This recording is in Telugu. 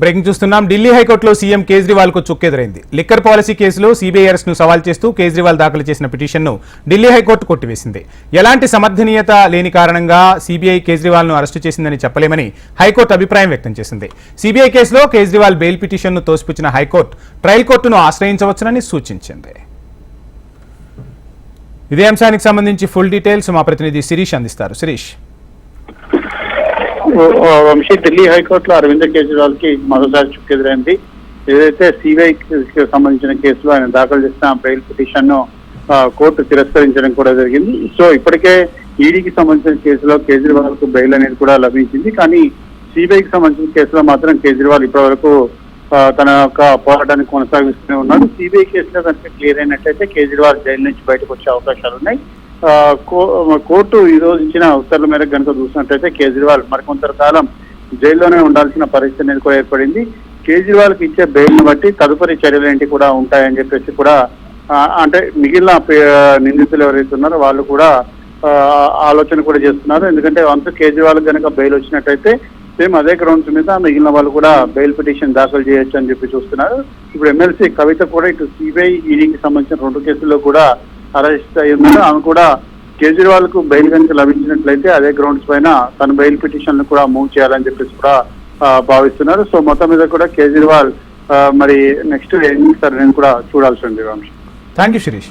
బ్రేకింగ్ చూస్తున్నాం. ఢిల్లీ హైకోర్టులో సీఎం కేజ్రీవాల్కు చుక్కెదురైంది. లిక్కర్ పాలసీ కేసులో సీబీఐ అరెస్ట్ను సవాల్ చేస్తూ కేజ్రీవాల్ దాఖలు చేసిన పిటిషన్ను ఢిల్లీ హైకోర్టు కొట్టివేసింది. ఎలాంటి సమర్థనీయత లేని కారణంగా సీబీఐ కేజ్రీవాల్ను అరెస్టు చేసిందని చెప్పలేమని హైకోర్టు అభిప్రాయం వ్యక్తం చేసింది. సీబీఐ కేసులో కేజ్రీవాల్ బెయిల్ పిటిషన్ను తోసిపుచ్చిన హైకోర్టు ట్రయల్ కోర్టును ఆశ్రయించవచ్చునని సూచించింది. ఇదే అంశానికి సంబంధించి ఫుల్ డీటెయిల్స్ మా ప్రతినిధి శిరీష్ అందిస్తారు. శిరీష్. వంశీ ఢిల్లీ హైకోర్టులో అరవింద్ కేజ్రీవాల్కి మరోసారి చుక్కెదురైంది. ఏదైతే సిబిఐ సంబంధించిన కేసులో ఆయన దాఖలు చేసిన బెయిల్ పిటిషన్ను కోర్టు తిరస్కరించడం కూడా జరిగింది. సో ఇప్పటికే ఈడీకి సంబంధించిన కేసులో కేజ్రీవాల్కు బెయిల్ అనేది కూడా లభించింది. కానీ సిబిఐకి సంబంధించిన కేసులో మాత్రం కేజ్రీవాల్ ఇప్పటివరకు వరకు తన యొక్క పోరాటాన్ని కొనసాగిస్తూనే ఉన్నాడు. సిబిఐ కేసులో కనుక క్లియర్ అయినట్లయితే కేజ్రీవాల్ జైలు నుంచి బయటకు వచ్చే అవకాశాలు ఉన్నాయి కోర్టు ఈ ఇచ్చిన ఉత్తర్వుల మేరకు కనుక చూసినట్లయితే కేజ్రీవాల్ మరికొంత కాలం జైల్లోనే ఉండాల్సిన పరిస్థితి అనేది కూడా ఏర్పడింది కేజ్రీవాల్కి ఇచ్చే బెయిల్ను బట్టి తదుపరి చర్యలు ఏంటి కూడా ఉంటాయని చెప్పేసి కూడా అంటే మిగిలిన నిందితులు ఎవరైతే ఉన్నారో వాళ్ళు కూడా ఆలోచన కూడా చేస్తున్నారు. ఎందుకంటే అంత కేజ్రీవాల్ కనుక బెయిల్ వచ్చినట్టయితే సేమ్ అదే గ్రౌండ్స్ మీద మిగిలిన వాళ్ళు కూడా బెయిల్ పిటిషన్ దాఖలు చేయొచ్చు అని చెప్పి చూస్తున్నారు. ఇప్పుడు ఎమ్మెల్సీ కవిత కూడా ఇటు సిబిఐ ఈడీకి సంబంధించిన రెండు కేసుల్లో కూడా అరెస్ట్ అయి ఉన్నారు ఆమె కూడా కేజ్రీవాల్కు బెయిల్ కనుక లభించినట్లయితే అదే గ్రౌండ్స్ పైన తన బెయిల్ పిటిషన్ కూడా మూవ్ చేయాలని చెప్పేసి కూడా భావిస్తున్నారు. సో మొత్తం మీద కూడా కేజ్రీవాల్ ఆ, మరి నెక్స్ట్ ఏం చేస్తారు నేను కూడా చూడాల్సి ఉంది థ్యాంక్ యూ శిరీష్